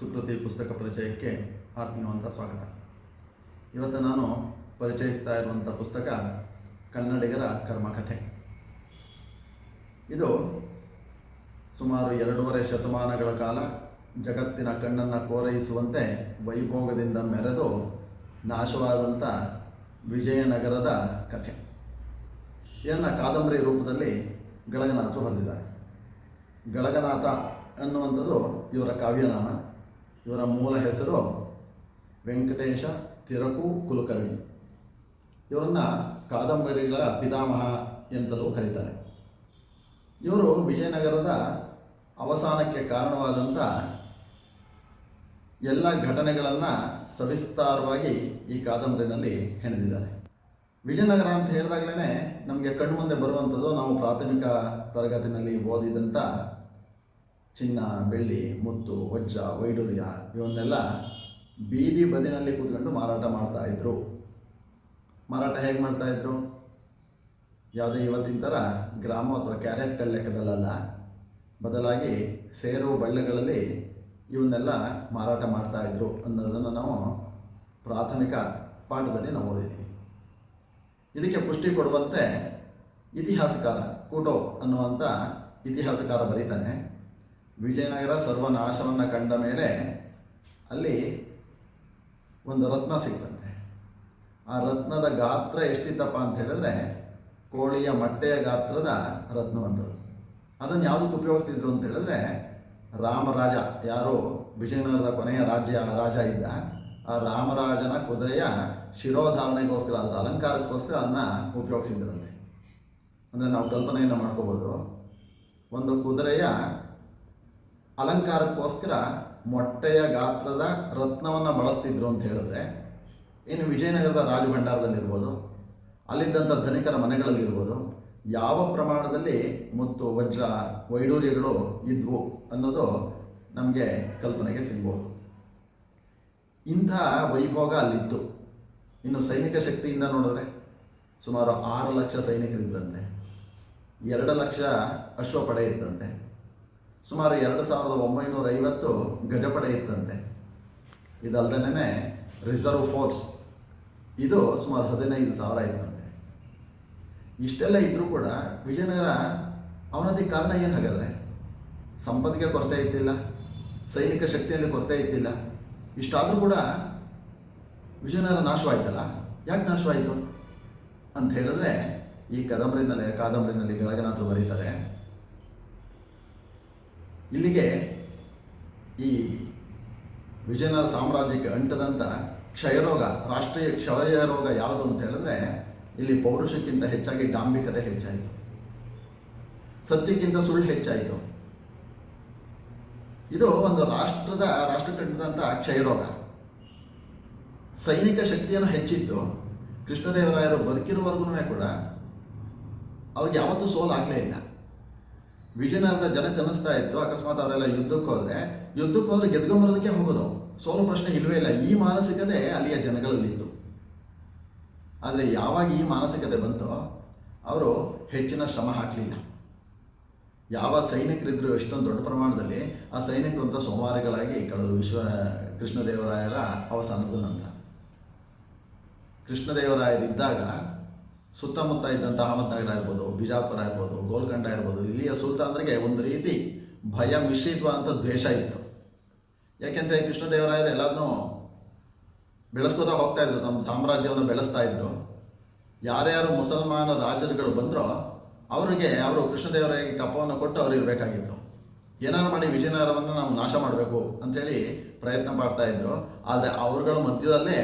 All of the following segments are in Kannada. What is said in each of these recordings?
ಸುಕೃತಿ ಪುಸ್ತಕ ಪರಿಚಯಕ್ಕೆ ಆತ್ಮೀಯವಂತ ಸ್ವಾಗತ. ಇವತ್ತು ನಾನು ಪರಿಚಯಿಸ್ತಾ ಇರುವಂಥ ಪುಸ್ತಕ ಕನ್ನಡಿಗರ ಕರ್ಮಕಥೆ. ಇದು ಸುಮಾರು ಎರಡೂವರೆ ಶತಮಾನಗಳ ಕಾಲ ಜಗತ್ತಿನ ಕಣ್ಣನ್ನು ಕೋರೈಸುವಂತೆ ವೈಭೋಗದಿಂದ ಮೆರೆದು ನಾಶವಾದಂಥ ವಿಜಯನಗರದ ಕಥೆ. ಇದನ್ನು ಕಾದಂಬರಿ ರೂಪದಲ್ಲಿ ಗಳಗನಾಥ ಹೊಂದಿದ್ದಾರೆ ಗಳಗನಾಥ ಅನ್ನುವಂಥದ್ದು ಇವರ ಕಾವ್ಯನಾಮ. ಇವರ ಮೂಲ ಹೆಸರು ವೆಂಕಟೇಶ ತಿರಕು ಕುಲಕರ್ಣಿ. ಇವರನ್ನು ಕಾದಂಬರಿಗಳ ಪಿತಾಮಹ ಎಂತಲೂ ಕರೀತಾರೆ. ಇವರು ವಿಜಯನಗರದ ಅವಸಾನಕ್ಕೆ ಕಾರಣವಾದಂಥ ಎಲ್ಲ ಘಟನೆಗಳನ್ನು ಸವಿಸ್ತಾರವಾಗಿ ಈ ಕಾದಂಬರಿನಲ್ಲಿ ಹೆಣೆದಿದ್ದಾರೆ. ವಿಜಯನಗರ ಅಂತ ಹೇಳಿದಾಗಲೇ ನಮಗೆ ಕಣ್ಮುಂದೆ ಬರುವಂಥದ್ದು ನಾವು ಪ್ರಾಥಮಿಕ ತರಗತಿನಲ್ಲಿ ಓದಿದಂಥ ಚಿನ್ನ, ಬೆಳ್ಳಿ, ಮುತ್ತು ವಜ್ರ ವೈಡೂರ್ಯ ಇವನ್ನೆಲ್ಲ ಬೀದಿ ಬದಿನಲ್ಲಿ ಕೂತ್ಕೊಂಡು ಮಾರಾಟ ಮಾಡ್ತಾಯಿದ್ರು ಮಾರಾಟ ಹೇಗೆ ಮಾಡ್ತಾಯಿದ್ರು ಯಾವುದೇ ಇವತ್ತಿನ ಥರ ಗ್ರಾಮ ಅಥವಾ ಕ್ಯಾರೆಟ್ಗಳ ಲೆಕ್ಕದಲ್ಲ ಬದಲಾಗಿ ಸೇರು ಬಳ್ಳಿಗಳಲ್ಲಿ ಇವನ್ನೆಲ್ಲ ಮಾರಾಟ ಮಾಡ್ತಾಯಿದ್ರು ಅನ್ನೋದನ್ನು ನಾವು ಪ್ರಾಥಮಿಕ ಪಾಠದಲ್ಲಿ ನಾವು ಓದಿದ್ದೀವಿ. ಇದಕ್ಕೆ ಪುಷ್ಟಿ ಕೊಡುವಂತೆ ಇತಿಹಾಸಕಾರ ಕೂಟೋ ಅನ್ನುವಂಥ ಇತಿಹಾಸಕಾರ ಬರೀತಾನೆ. ವಿಜಯನಗರ ಸರ್ವನಾಶವನ್ನು ಕಂಡ ಮೇಲೆ ಅಲ್ಲಿ ಒಂದು ರತ್ನ ಸಿಗ್ತಂತೆ ಆ ರತ್ನದ ಗಾತ್ರ ಎಷ್ಟಿತ್ತಪ್ಪ ಅಂತ ಹೇಳಿದ್ರೆ ಕೋಳಿಯ ಮೊಟ್ಟೆಯ ಗಾತ್ರದ ರತ್ನವಂತದ್ದು ಅದನ್ನು ಯಾವುದಕ್ಕೆ ಉಪಯೋಗಿಸ್ತಿದ್ರು ಅಂತ ಹೇಳಿದ್ರೆ ರಾಮರಾಜ, ಯಾರು ವಿಜಯನಗರದ ಕೊನೆಯ ರಾಜ್ಯ ರಾಜ ಇದ್ದ, ಆ ರಾಮರಾಜನ ಕುದುರೆಯ ಶಿರೋಧಾರಣೆಗೋಸ್ಕರ, ಅದರ ಅಲಂಕಾರಕ್ಕೋಸ್ಕರ ಅದನ್ನು ಉಪಯೋಗಿಸಿದ್ರಂತೆ. ಅಂದರೆ ನಾವು ಕಲ್ಪನೆಯನ್ನು ಮಾಡ್ಕೋಬೋದು. ಒಂದು ಕುದುರೆಯ ಅಲಂಕಾರಕ್ಕೋಸ್ಕರ ಮೊಟ್ಟೆಯ ಗಾತ್ರದ ರತ್ನವನ್ನು ಬಳಸ್ತಿದ್ರು ಅಂತ ಹೇಳಿದ್ರೆ, ಇನ್ನು ವಿಜಯನಗರದ ರಾಜಭಂಡಾರದಲ್ಲಿರ್ಬೋದು ಅಲ್ಲಿದ್ದಂಥ ಧನಿಕರ ಮನೆಗಳಲ್ಲಿರ್ಬೋದು, ಯಾವ ಪ್ರಮಾಣದಲ್ಲಿ ಮತ್ತು, ವಜ್ರ, ವೈಡೂರ್ಯಗಳು ಇದ್ವು ಅನ್ನೋದು ನಮಗೆ ಕಲ್ಪನೆಗೆ ಸಿಗ್ಬೋದು. ಇಂಥ ವೈಭೋಗ ಅಲ್ಲಿತ್ತು. ಇನ್ನು ಸೈನಿಕ ಶಕ್ತಿಯಿಂದ ನೋಡಿದ್ರೆ ಸುಮಾರು ಆರು ಲಕ್ಷ ಸೈನಿಕರಿದ್ದಂತೆ ಎರಡು ಲಕ್ಷ ಅಶ್ವಪಡೆ ಇದ್ದಂತೆ. ಸುಮಾರು ಎರಡು ಸಾವಿರದ ಒಂಬೈನೂರ ಐವತ್ತು ಗಜಪಡೆ ಇತ್ತಂತೆ. ಇದಲ್ದನೇ ರಿಸರ್ವ್ ಫೋರ್ಸ್ ಇದು ಸುಮಾರು ಹದಿನೈದು ಸಾವಿರ ಇತ್ತಂತೆ. ಇಷ್ಟೆಲ್ಲ ಇದ್ದರೂ ಕೂಡ ವಿಜಯನಗರ ಅವನದಿ ಕಾರಣ ಏನು ಹಾಗಾದರೆ? ಸಂಪತ್ತಿಗೆ ಕೊರತೆ ಇದ್ದಿಲ್ಲ, ಸೈನಿಕ ಶಕ್ತಿಯಲ್ಲಿ ಕೊರತೆ ಇದ್ದಿಲ್ಲ. ಇಷ್ಟಾದರೂ ಕೂಡ ವಿಜಯನಗರ ನಾಶವಾಯ್ತಲ್ಲ? ಯಾಕೆ ನಾಶವಾಯಿತು? ಅಂತ ಹೇಳಿದ್ರೆ ಈ ಕದಂಬರಿನಲ್ಲಿ, ಕಾದಂಬರಿನಲ್ಲಿ ಗಳಗನಾಥರು ಬರೀತಾರೆ. ಇಲ್ಲಿಗೆ ಈ ವಿಜಯನಗರ ಸಾಮ್ರಾಜ್ಯಕ್ಕೆ ಅಂಟದಂಥ ಕ್ಷಯರೋಗ, ರಾಷ್ಟ್ರೀಯ ಕ್ಷಯ ರೋಗ ಯಾವುದು ಅಂತ ಹೇಳಿದ್ರೆ ಇಲ್ಲಿ ಪೌರುಷಕ್ಕಿಂತ ಹೆಚ್ಚಾಗಿ ಡಾಂಬಿಕತೆ ಹೆಚ್ಚಾಯಿತು. ಸತ್ಯಕ್ಕಿಂತ ಸುಳ್ಳು ಹೆಚ್ಚಾಯಿತು. ಇದು ಒಂದು ರಾಷ್ಟ್ರದ ರಾಷ್ಟ್ರಕ್ಕಂಟದಂಥ ಕ್ಷಯರೋಗ. ಸೈನಿಕ ಶಕ್ತಿಯನ್ನು ಹೆಚ್ಚಿದ್ದು ಕೃಷ್ಣದೇವರಾಯರು ಬದುಕಿರುವವರೆಗೂ ಕೂಡ ಅವ್ರಿಗೆ ಯಾವತ್ತೂ ಸೋಲಾಗಲೇ ಆಗಲೇ ವಿಜಯನಗರದ ಜನಕ್ಕೆ ಅನ್ನಿಸ್ತಾ ಇತ್ತು. ಅಕಸ್ಮಾತ್ ಅವರೆಲ್ಲ ಯುದ್ಧಕ್ಕೆ ಹೋದ್ರೆ ಯುದ್ಧಕ್ಕೆ ಹೋದ್ರೆ ಗೆದ್ಕೊಂಬರೋದಕ್ಕೆ ಹೋಗೋದು. ಸೋಲು ಪ್ರಶ್ನೆ ಇಲ್ವೇ ಇಲ್ಲ. ಈ ಮಾನಸಿಕತೆ ಅಲ್ಲಿಯ ಜನಗಳಲ್ಲಿತ್ತು. ಆದರೆ ಯಾವಾಗ ಈ ಮಾನಸಿಕತೆ ಬಂತೋ, ಅವರು ಹೆಚ್ಚಿನ ಶ್ರಮ ಹಾಕಲಿಲ್ಲ. ಯಾವ ಸೈನಿಕರಿದ್ರು ಎಷ್ಟೊಂದು ದೊಡ್ಡ ಪ್ರಮಾಣದಲ್ಲಿ ಆ ಸೈನಿಕರು ಅಂತ ಸೋಮವಾರಗಳಾಗಿ ಕಳೆದು ವಿಶ್ವ, ಕೃಷ್ಣದೇವರಾಯರ ಅವಸಾನದ ನಂತರ. ಕೃಷ್ಣದೇವರಾಯರಿದ್ದಾಗ ಸುತ್ತಮುತ್ತ ಇದ್ದಂಥ ಅಹಮದ್ನಗರ ಇರ್ಬೋದು, ಬಿಜಾಪುರ ಇರ್ಬೋದು, ಗೋಲ್ಕಂಡ ಇರ್ಬೋದು, ಇಲ್ಲಿಯ ಸುಲ್ತಾನರಿಗೆ ಒಂದು ರೀತಿ ಭಯ ಮಿಶ್ರಿತವಾದಂಥ ದ್ವೇಷ ಇತ್ತು. ಯಾಕೆಂದರೆ ಕೃಷ್ಣದೇವರಾಯರು ಎಲ್ಲದನ್ನೂ ಬೆಳೆಸ್ಕೋತಾ ಹೋಗ್ತಾ ಇದ್ರು, ತಮ್ಮ ಸಾಮ್ರಾಜ್ಯವನ್ನು ಬೆಳೆಸ್ತಾ ಇದ್ರು. ಯಾರ್ಯಾರು ಮುಸಲ್ಮಾನ ರಾಜರುಗಳು ಬಂದರೋ ಅವರಿಗೆ, ಅವರು ಕೃಷ್ಣದೇವರಾಯಗೆ ಕಪ್ಪವನ್ನು ಕೊಟ್ಟು ಅವ್ರು ಇರಬೇಕಾಗಿತ್ತು. ಏನಾದ್ರು ಮಾಡಿ ವಿಜಯನಗರವನ್ನು ನಾವು ನಾಶ ಮಾಡಬೇಕು ಅಂಥೇಳಿ ಪ್ರಯತ್ನ ಮಾಡ್ತಾ ಇದ್ರು. ಆದರೆ ಅವರುಗಳ ಮಧ್ಯದಲ್ಲೇ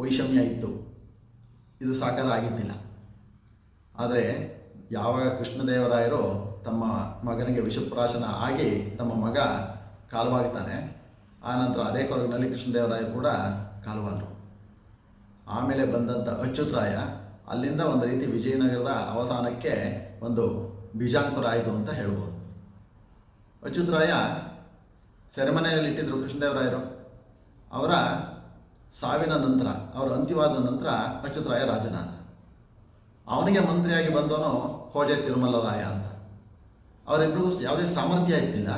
ವೈಷಮ್ಯ ಇತ್ತು. ಇದು ಸಾಕಾರ ಆಗಿದ್ದಿಲ್ಲ ಆದರೆ ಯಾವಾಗ ಕೃಷ್ಣದೇವರಾಯರು ತಮ್ಮ ಮಗನಿಗೆ ವಿಷಪ್ರಾಶನ ಆಗಿ ತಮ್ಮ ಮಗ ಕಾಲವಾಗ್ತಾನೆ ಆ ನಂತರ ಅದೇ ಕೊರಗಿನಲ್ಲಿ ಕೃಷ್ಣದೇವರಾಯರು ಕೂಡ ಕಾಲುವಾದರು ಆಮೇಲೆ ಬಂದಂಥ ಅಚ್ಯುತರಾಯ, ಅಲ್ಲಿಂದ ಒಂದು ರೀತಿ ವಿಜಯನಗರದ ಅವಸಾನಕ್ಕೆ ಒಂದು ಬೀಜಾಂಕುರ ಆಯಿತು ಅಂತ ಹೇಳ್ಬೋದು. ಅಚ್ಯುತರಾಯ ಸೆರೆಮನೆಯಲ್ಲಿಟ್ಟಿದ್ರು ಕೃಷ್ಣದೇವರಾಯರು ಅವರ ಸಾವಿನ ನಂತರ, ಅವರ ಅಂತ್ಯವಾದ ನಂತರ ಅಚ್ಯುತರಾಯ ರಾಜನಾದ. ಅವನಿಗೆ ಮಂತ್ರಿಯಾಗಿ ಬಂದವನು ಹೋಜೆ ತಿರುಮಲರಾಯ ಅಂತ. ಅವರಿಬ್ಬರಿಗೂ ಯಾವುದೇ ಸಾಮರ್ಥ್ಯ ಇದ್ದಿಲ್ಲ,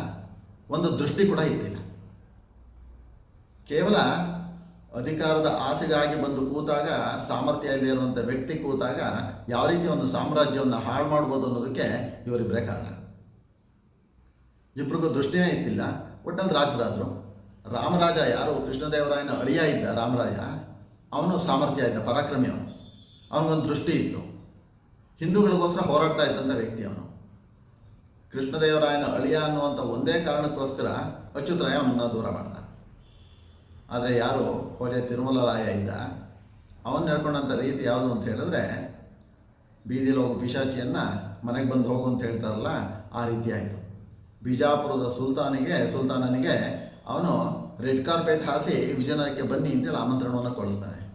ಒಂದು ದೃಷ್ಟಿ ಕೂಡ ಇದ್ದಿಲ್ಲ. ಕೇವಲ ಅಧಿಕಾರದ ಆಸೆಗಾಗಿ ಬಂದು ಕೂತಾಗ, ಸಾಮರ್ಥ್ಯ ಇಲ್ಲದೆ ಇರುವಂಥ ವ್ಯಕ್ತಿ ಕೂತಾಗ ಯಾವ ರೀತಿ ಒಂದು ಸಾಮ್ರಾಜ್ಯವನ್ನು ಹಾಳು ಮಾಡ್ಬೋದು ಅನ್ನೋದಕ್ಕೆ ಇವರಿಬ್ಬರೇ ಕಾರಣ. ಇಬ್ಬರಿಗೂ ದೃಷ್ಟಿನೇ ಇತ್ತಿಲ್ಲ ಒಟ್ಟಲ್ಲಿ ರಾಜರಾದರು. ರಾಮರಾಜ ಯಾರು? ಕೃಷ್ಣದೇವರಾಯನ ಅಳಿಯ ಇದ್ದ ರಾಮರಾಯ. ಅವನು ಸಾಮರ್ಥ್ಯ ಇದ್ದ, ಪರಾಕ್ರಮಿ ಅವನು. ಅವನಿಗೊಂದು ದೃಷ್ಟಿ ಇತ್ತು. ಹಿಂದೂಗಳಿಗೋಸ್ಕರ ಹೋರಾಡ್ತಾ ಇದ್ದಂಥ ವ್ಯಕ್ತಿ ಅವನು. ಕೃಷ್ಣದೇವರಾಯನ ಅಳಿಯ ಅನ್ನುವಂಥ ಒಂದೇ ಕಾರಣಕ್ಕೋಸ್ಕರ ಅಚ್ಯುತರಾಯ ಅವನನ್ನು ದೂರ ಮಾಡ್ತಾನೆ ಆದರೆ ಯಾರು? ಹೋಜೆ ತಿರುಮಲರಾಯ ಇದ್ದ. ಅವನು ನಡ್ಕೊಂಡಂಥ ರೀತಿ ಯಾವುದು ಅಂತ ಹೇಳಿದ್ರೆ, ಬೀದಿಲಿ ಹೋಗೋ ಪಿಶಾಚಿಯನ್ನು ಮನೆಗೆ ಬಂದು ಹೋಗು ಅಂತ ಹೇಳ್ತಾರಲ್ಲ, ಆ ರೀತಿ ಆಯಿತು. ಬಿಜಾಪುರದ ಸುಲ್ತಾನಿಗೆ, ಸುಲ್ತಾನನಿಗೆ ಅವನು ರೆಡ್ ಕಾರ್ಪೆಟ್ ಹಾಸಿ ವಿಜಯನಗರಕ್ಕೆ ಬನ್ನಿ ಅಂತೇಳಿ ಆಮಂತ್ರಣವನ್ನು ಕಳಿಸ್ತಾನೆ